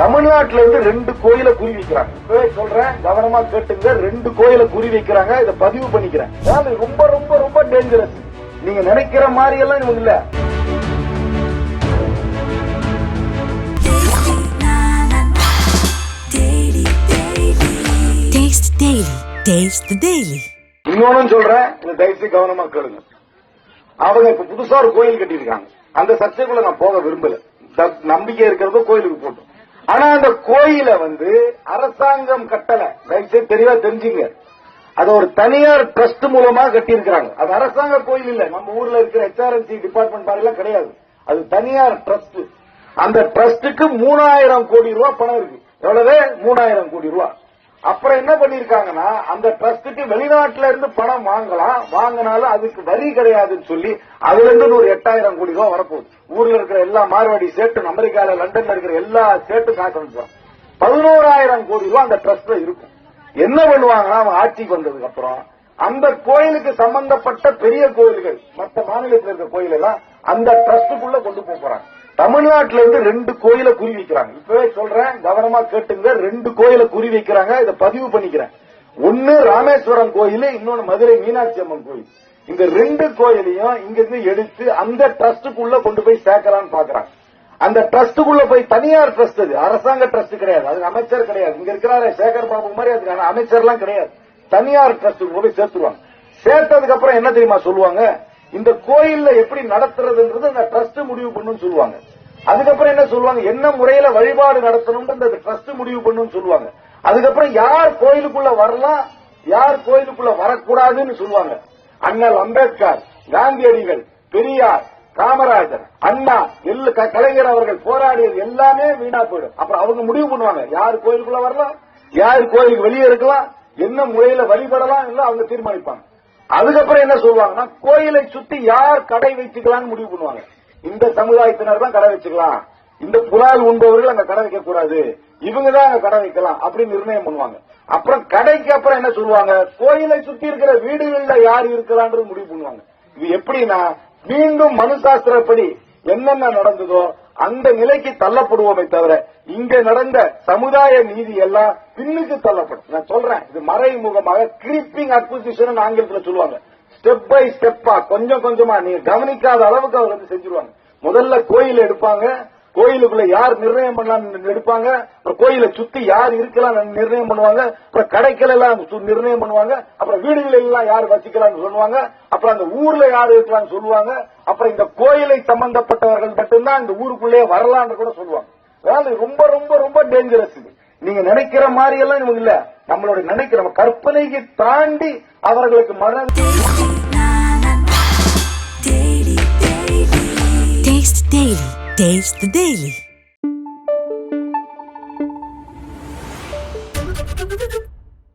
தமிழ்நாட்டுல இருந்து ரெண்டு கோயிலை குறி வைக்கிறாங்க. இப்பவே சொல்றேன் கவனமா கேட்டுங்க. ரெண்டு கோயிலை குறி வைக்கிறாங்க. இதை பதிவு பண்ணிக்கிறேன். அதாவது ரொம்ப ரொம்ப ரொம்ப டேஞ்சரஸ் நீங்க நினைக்கிற மாதிரி எல்லாம் இவங்க இல்ல. இன்னொன்னு சொல்றேன். தயவுசெய்து கவனமா கேளுங்க. அவங்க இப்ப புதுசா ஒரு கோயில் கட்டியிருக்காங்க. அந்த சர்ச்சைக்குள்ள நான் போக விரும்பல. நம்பிக்கை இருக்கிறதோ கோயிலுக்கு போட்டோம் ஆனா அந்த கோயிலை வந்து அரசாங்கம் கட்டல. தயவுசெய்து தெளிவா தெரிஞ்சுங்க. அது ஒரு தனியார் ட்ரஸ்ட் மூலமா கட்டியிருக்கிறாங்க. அது அரசாங்க கோயில் இல்ல. நம்ம ஊர்ல இருக்கிற ஹெச்ஆர்என்சி டிபார்ட்மெண்ட் மாதிரி கிடையாது. அது தனியார் ட்ரஸ்ட். அந்த ட்ரஸ்டுக்கு மூணாயிரம் கோடி ரூபாய் பணம் இருக்கு. எவ்வளவு? மூணாயிரம் கோடி ரூபாய் அப்புறம் என்ன பண்ணிருக்காங்கன்னா அந்த ட்ரஸ்டுக்கு வெளிநாட்டுல இருந்து பணம் வாங்கலாம். வாங்கினாலும் அதுக்கு வரி கிடையாதுன்னு சொல்லி அதுல இருந்து ஒரு எட்டாயிரம் கோடி ரூபாய் வரப்போகுது. ஊர்ல இருக்கிற எல்லா மார்வாடி சேட்டும் அமெரிக்கால லண்டன்ல இருக்கிற எல்லா சேட்டும் காசு அனுப்புவாங்க பதினோராயிரம் கோடி ரூபாய் அந்த ட்ரஸ்ட்ல இருக்கும். என்ன பண்ணுவாங்கன்னா அவன் ஆட்சிக்கு வந்ததுக்கு அப்புறம் அந்த கோயிலுக்கு சம்பந்தப்பட்ட பெரிய கோயில்கள் மற்ற மாநிலத்தில் இருக்கிற கோயில் எல்லாம் அந்த ட்ரஸ்டுக்குள்ள கொண்டு போறாங்க. தமிழ்நாட்டில இருந்து ரெண்டு கோயிலை குறி வைக்கிறாங்க. இப்பவே சொல்றேன் கவனமா கேட்டுங்க. ரெண்டு கோயிலை குறி வைக்கிறாங்க. இதை பதிவு பண்ணிக்கிறேன். ஒன்னு ராமேஸ்வரம் கோயில் இன்னொன்னு மதுரை மீனாட்சி அம்மன் கோயில். இந்த ரெண்டு கோயிலையும் இங்கிருந்து எடுத்து அந்த ட்ரஸ்டுக்குள்ள கொண்டு போய் சேர்க்கலாம்னு பாக்குறாங்க. அந்த ட்ரஸ்டுக்குள்ள போய் தனியார் ட்ரஸ்ட் அது. அரசாங்க ட்ரஸ்ட் கிடையாது. அது அமைச்சர் கிடையாது. இங்க இருக்கிறாரு சேகர் பாபு மாதிரி அதுக்கான அமைச்சர்லாம் கிடையாது. தனியார் ட்ரஸ்ட்டுக்கு போய் சேர்த்துருவாங்க. சேர்த்ததுக்கு அப்புறம் என்ன தெரியுமா சொல்லுவாங்க? இந்த கோயில்ல எப்படி நடத்துறதுன்றது அந்த ட்ரஸ்ட் முடிவு பண்ணுன்னு சொல்லுவாங்க. அதுக்கப்புறம் என்ன சொல்லுவாங்க? என்ன முறையில வழிபாடு நடத்தணும்ன்றது அந்த ட்ரஸ்ட் முடிவு பண்ணுன்னு சொல்லுவாங்க. அதுக்கப்புறம் யார் கோயிலுக்குள்ள வரலாம் யார் கோயிலுக்குள்ள வரக்கூடாதுன்னு சொல்லுவாங்க. அண்ணல் அம்பேத்கர் காந்தியடிகள் பெரியார் காமராஜர் அண்ணா எல்லா க- கலைஞர் அவர்கள் போராடியது எல்லாமே வீணா போயிடும். அப்புறம் அவங்க முடிவு பண்ணுவாங்க. யார் கோயிலுக்குள்ள வரலாம் யார் கோயிலுக்கு வெளியே இருக்கலாம் என்ன முறையில வழிபடலாம் எல்லாம் அவங்க தீர்மானிப்பாங்க. அதுக்கப்புறம் என்ன சொல்லுவாங்கன்னா கோயிலை சுத்தி யார் கடை வச்சுக்கலாம்னு முடிவு பண்ணுவாங்க. இந்த சமுதாயத்தினர் தான் கடை வச்சுக்கலாம். இந்த புலால் உண்பவர்கள் அங்க கடை வைக்க கூடாது. இவங்க தான் அங்க கடை வைக்கலாம் அப்படின்னு நிர்ணயம் பண்ணுவாங்க. அப்புறம் கடைக்கு அப்புறம் என்ன சொல்லுவாங்க? கோயிலை சுத்தி இருக்கிற வீடுகள்ல யார் இருக்கலாம்ன்றது முடிவு பண்ணுவாங்க. இது எப்படின்னா மீண்டும் மனுசாஸ்திரப்படி என்னென்ன நடந்ததோ அந்த நிலைக்கு தள்ளப்படுவோமே தவிர இங்க நடந்த சமுதாய நீதி எல்லாம் பின்னுக்கு தள்ளப்படும். நான் சொல்றேன் இது மறைமுகமாக கிரிப்பிங் அக்விசிஷன் ஆங்கிலத்தில் சொல்லுவாங்க. ஸ்டெப் பை ஸ்டெப்பா கொஞ்சம் கொஞ்சமா. நீங்க கவனிக்காத அளவுக்கு அவர் வந்து செஞ்சிருவாங்க. முதல்ல கோயில் எடுப்பாங்க. கோயிலுக்குள்ள யார் நிர்ணயம் பண்ணலாம் எடுப்பாங்க. அப்புறம் கோயிலை சுத்தி யார் இருக்கலாம் நிர்ணயம் பண்ணுவாங்க. அப்புறம் கடைகள் எல்லாம் சு- நிர்ணயம் பண்ணுவாங்க. அப்புறம் வீடுகள் எல்லாம் யார் வசிக்கலாம்னு சொல்லுவாங்க. அப்புறம் அந்த ஊர்ல யார் இருக்கலாம்னு சொல்லுவாங்க. அப்புறம் இந்த கோயிலை சம்பந்தப்பட்டவர்கள் மட்டும்தான் இந்த ஊருக்குள்ளே வரலாம்னு கூட சொல்லுவாங்க. அதாவது ரொம்ப ரொம்ப ரொம்ப டேஞ்சரஸ் இது. நீங்க நினைக்கிற மாதிரி எல்லாம் இவங்க இல்ல. நம்மளோட நினைக்கிற நம்ம கற்பனைக்கு தாண்டி அவர்களுக்கு மனம் Taste Daily.